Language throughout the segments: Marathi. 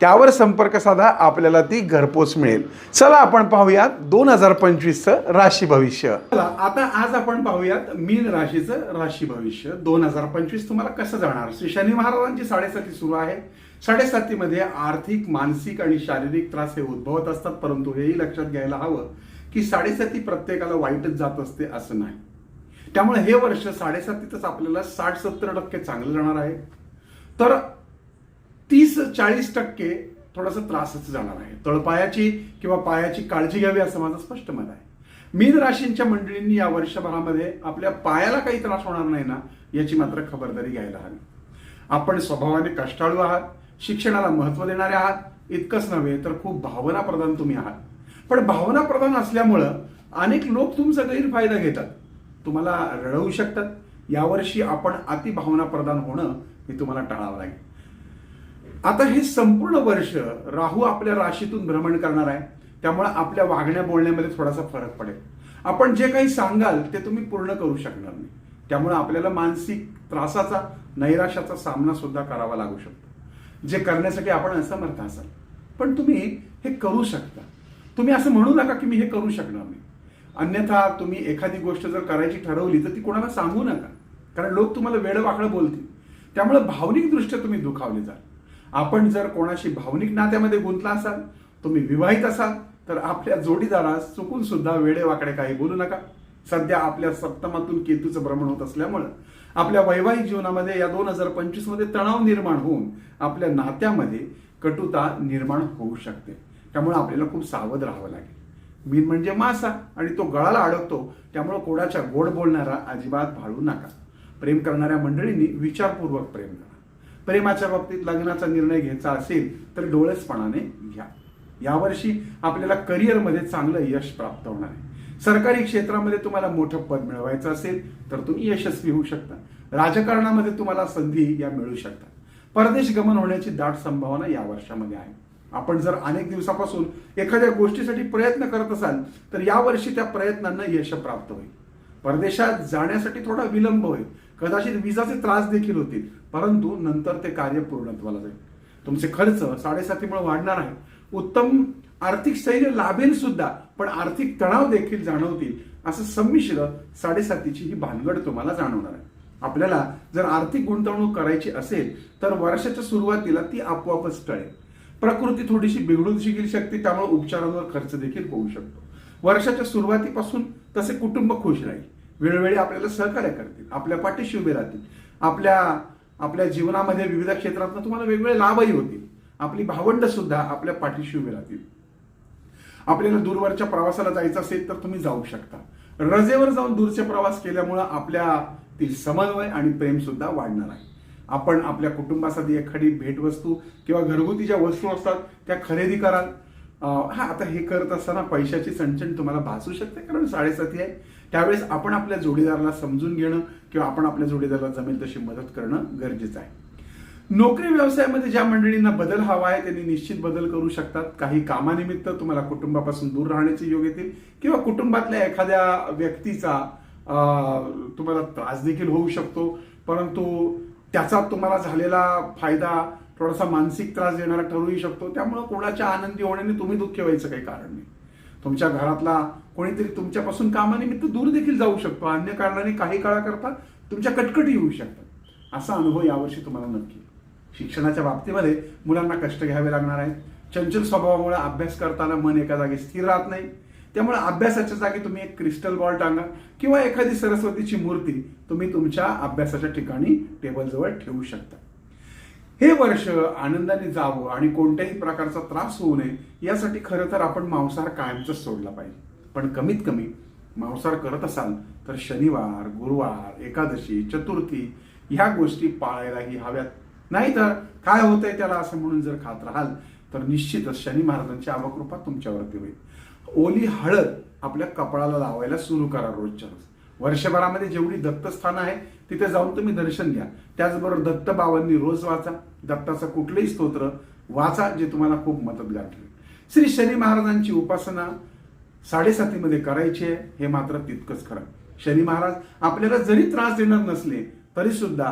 त्यावर संपर्क साधा आपल्याला ती घरपोच मिळेल. चला आपण पाहूयात दोन हजार पंचवीसचं राशी भविष्य. आता आज आपण पाहूयात मीन राशीचं राशी भविष्य. दोन हजार पंचवीस तुम्हाला कसं जाणार? श्री शनी महाराजांची साडेसाती सुरू आहे. साडेसातीमध्ये आर्थिक मानसिक आणि शारीरिक त्रास हे उद्भवत असतात परंतु हेही लक्षात घ्यायला हवं की साडेसाती प्रत्येकाला वाईटच जात असते असं नाही. त्यामुळे हे वर्ष साडेसातीतच आपल्याला साठ सत्तर टक्के चांगलं जाणार आहे. तर तीस चाळीस टक्के थोडासा त्रासच जाणार आहे. तळपायाची किंवा पायाची काळजी घ्यावी असं माझं स्पष्ट मत आहे. मीन राशींच्या मंडळींनी या वर्षभरामध्ये आपल्या पायाला काही त्रास होणार नाही ना याची मात्र खबरदारी घ्यायला हवी. आपण स्वभावाने कष्टाळू आहात शिक्षणाला महत्त्व देणारे आहात इतकंच नव्हे तर खूप भावनाप्रधान तुम्ही आहात. पण भावनाप्रधान असल्यामुळं अनेक लोक तुमचा गैरफायदा घेतात. तुम्हाला रडवू शकतात. यावर्षी आपण अति भावनाप्रधान होणं हे तुम्हाला टाळावं लागेल. आता हे संपूर्ण वर्ष राहू आपल्या राशीतून भ्रमण करणार आहे. त्यामुळे आपल्या वागण्या बोलण्यामध्ये थोडासा फरक पडेल. आपण जे काही सांगाल ते तुम्ही पूर्ण करू शकणार नाही. त्यामुळे आपल्याला मानसिक त्रासाचा नैराशाचा सामना सुद्धा करावा लागू शकतो. जे करण्यासाठी आपण असमर्थ असाल. पण तुम्ही हे करू शकता. तुम्ही असं म्हणू नका की मी हे करू शकणार नाही. अन्यथा तुम्ही एखादी गोष्ट जर करायची ठरवली तर ती कोणाला सांगू नका. कारण लोक तुम्हाला वेळ वाकडं बोलतील. त्यामुळे भावनिकदृष्ट्या तुम्ही दुखावले जाल. आपण जर कोणाशी भावनिक नात्यामध्ये गुंतला असाल तुम्ही विवाहित असाल तर आपल्या जोडीदारास चुकून सुद्धा वेडे वाकडे काही बोलू नका. सध्या आपल्या सप्तमातून केतूचं भ्रमण होत असल्यामुळं आपल्या वैवाहिक जीवनामध्ये या दोन हजार पंचवीसमध्ये तणाव निर्माण होऊन आपल्या नात्यामध्ये कटुता निर्माण होऊ शकते. त्यामुळे आपल्याला खूप सावध राहावं लागेल. मीन म्हणजे मासा आणि तो गळाला अडकतो त्यामुळे कोणाच्या गोड बोलणारा अजिबात भाळू नका. प्रेम करणाऱ्या मंडळींनी विचारपूर्वक प्रेम करा. प्रेमाच्या बाबतीत लग्नाचा निर्णय घ्यायचा असेल तर डोळसपणाने घ्या. यावर्षी आपल्याला करिअरमध्ये चांगलं यश प्राप्त होणार आहे. सरकारी क्षेत्रामध्ये तुम्हाला मोठं पद मिळवायचं असेल तर तुम्ही यशस्वी होऊ शकता. राजकारणामध्ये तुम्हाला संधी या मिळू शकतात. परदेश गमन होण्याची दाट संभावना या वर्षामध्ये आहे. आपण जर अनेक दिवसापासून एखाद्या गोष्टीसाठी प्रयत्न करत असाल तर यावर्षी त्या प्रयत्नांना यश प्राप्त होईल. परदेशात जाण्यासाठी थोडा विलंब होईल. कदाचित विजाचे त्रास देखील होतील. परंतु नंतर ते कार्य पूर्णत्वाला जाईल. तुमचे खर्च साडेसातीमुळे वाढणार आहे. उत्तम आर्थिक स्थैर्य लाभेल सुद्धा पण आर्थिक तणाव देखील जाणवतील. असं संमिश्र साडेसातीची ही भानगड तुम्हाला जाणवणार आहे. आपल्याला जर आर्थिक गुंतवणूक करायची असेल तर वर्षाच्या सुरुवातीला ती आपोआपच टळेल. प्रकृती थोडीशी बिघडून शिकेल शकते त्यामुळे उपचारांवर खर्च देखील होऊ शकतो. वर्षाच्या सुरुवातीपासून तसे कुटुंब खुश राहील. वेळोवेळी आपल्याला सहकार्य करतील आपल्या पाठीशी उभे राहतील. आपल्या आपल्या जीवनामध्ये विविध क्षेत्रातून तुम्हाला वेगवेगळे लाभही होतील. आपली भावंड सुद्धा आपल्या पाठीशी उभी राहतील. आपल्याला दूरवरच्या प्रवासाला जायचं असेल तर तुम्ही जाऊ शकता. रजेवर जाऊन दूरचे प्रवास केल्यामुळं आपल्यातील समन्वय आणि प्रेम सुद्धा वाढणार आहे. आपण आपल्या कुटुंबासाठी एखादी भेटवस्तू किंवा घरगुती ज्या वस्तू असतात त्या खरेदी कराल. हा आता हे करत असताना पैशाची चणचण तुम्हाला भासू शकते कारण साडेसाती आहे. त्यावेळेस आपण आपल्या जोडीदाराला समजून घेणं किंवा आपण आपल्या जोडीदाराला जमेल तशी मदत करणं गरजेचं आहे. नोकरी व्यवसायामध्ये ज्या मंडळींना बदल हवा आहे त्यांनी निश्चित बदल करू शकतात. काही कामानिमित्त तुम्हाला कुटुंबापासून दूर राहण्याचे योग येतील किंवा कुटुंबातल्या एखाद्या व्यक्तीचा तुम्हाला त्रास देखील होऊ शकतो. परंतु त्याचा तुम्हाला झालेला फायदा थोडासा मानसिक त्रास देणारा ठरूही शकतो. त्यामुळे कोणाच्या आनंदी होण्याने तुम्ही दुःखी व्हायचं काही कारण नाही. तुमच्या घरातला कोणीतरी तुमच्यापासून कामानिमित्त दूर देखील जाऊ शकतो. अन्य कारणाने काही काळाकरता तुमच्या कटकटी येऊ शकतात. असा अनुभव यावर्षी तुम्हाला नक्की. शिक्षणाच्या बाबतीमध्ये मुलांना कष्ट घ्यावे लागणार आहेत. चंचल स्वभावामुळे अभ्यास करताना मन एका जागी स्थिर राहत नाही. त्यामुळे अभ्यासाच्या जागी तुम्ही एक क्रिस्टल बॉल टांगा किंवा एखादी सरस्वतीची मूर्ती तुम्ही तुमच्या अभ्यासाच्या ठिकाणी टेबलजवळ ठेवू शकता. हे वर्ष आनंदाने जावं आणि कोणत्याही प्रकारचा त्रास होऊ नये यासाठी खरं तर आपण मांसाहार कायमच सोडला पाहिजे. पण कमीत कमी मांसाहार करत असाल तर शनिवार गुरुवार एकादशी चतुर्थी ह्या गोष्टी पाळायलाही हव्यात. नाही तर काय होतंय त्याला असं म्हणून जर खात राहाल तर निश्चितच शनी महाराजांची अवकृपा तुमच्यावरती होईल. ओली हळद आपल्या कपाळाला लावायला सुरू करा रोजच्या रोज. वर्षभरामध्ये जेवढी दत्तस्थानं आहे तिथे जाऊन तुम्ही दर्शन घ्या. त्याचबरोबर दत्त बाबांनी रोज वाचा. दत्ताचं कुठलंही स्तोत्र वाचा जे तुम्हाला खूप मदतगार ठरेल. श्री शनी महाराजांची उपासना साडेसातीमध्ये करायची आहे हे मात्र तितकंच खरं. शनी महाराज आपल्याला जरी त्रास देणार नसले तरी सुद्धा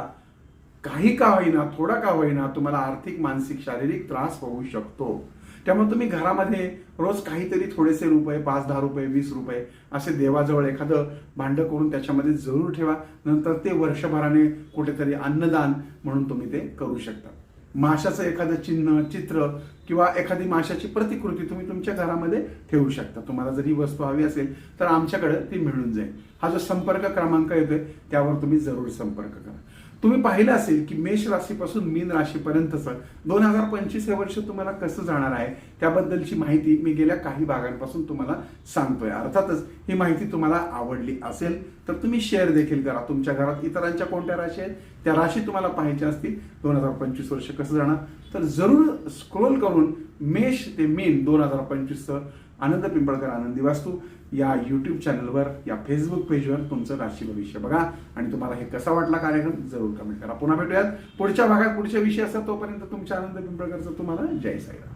काही का होईना थोडा का होईना तुम्हाला आर्थिक मानसिक शारीरिक त्रास होऊ शकतो. त्यामुळे तुम्ही घरामध्ये रोज काहीतरी थोडेसे रुपये पाच दहा रुपये वीस रुपये असे देवाजवळ एखादं भांड करून त्याच्यामध्ये जरूर ठेवा. नंतर ते वर्षभराने कुठेतरी अन्नदान म्हणून तुम्ही ते करू शकता. माशाचं एखादं चिन्ह चित्र किंवा एखादी माशाची प्रतिकृती तुम्ही तुमच्या घरामध्ये ठेवू शकता. तुम्हाला जर ही वस्तू हवी असेल तर आमच्याकडे ती मिळून जाईल. हा जो संपर्क क्रमांक येतोय त्यावर तुम्ही जरूर संपर्क करा. तुम्ही पाहिलं असेल की मेष राशीपासून मीन राशीपर्यंतचं दोन हजार पंचवीस हे वर्ष तुम्हाला कसं जाणार आहे त्याबद्दलची माहिती मी गेल्या काही भागांपासून तुम्हाला सांगतोय. अर्थातच ही माहिती तुम्हाला आवडली असेल तर तुम्ही शेअर देखील करा. तुमच्या घरात इतरांच्या कोणत्या राशी आहेत? त्या राशी तुम्हाला पाहायच्या असतील. दोन हजार पंचवीस वर्ष कसं जाणार? तर जरूर स्क्रोल करून मेष ते मीन दोन हजार पंचवीसचं आनंद पिंपळकर आनंदी वास्तू या यूट्यूब चॅनलवर या फेसबुक पेजवर तुमचं राशी भविष्य बघा. आणि तुम्हाला हे कसा वाटला कार्यक्रम जरूर कमेंट करा. पुन्हा भेटूयात. पुढच्या भागात पुढच्या विषय असतात तोपर्यंत तुमच्या आनंद पिंपळकरचं तुम्हाला जय साईराम.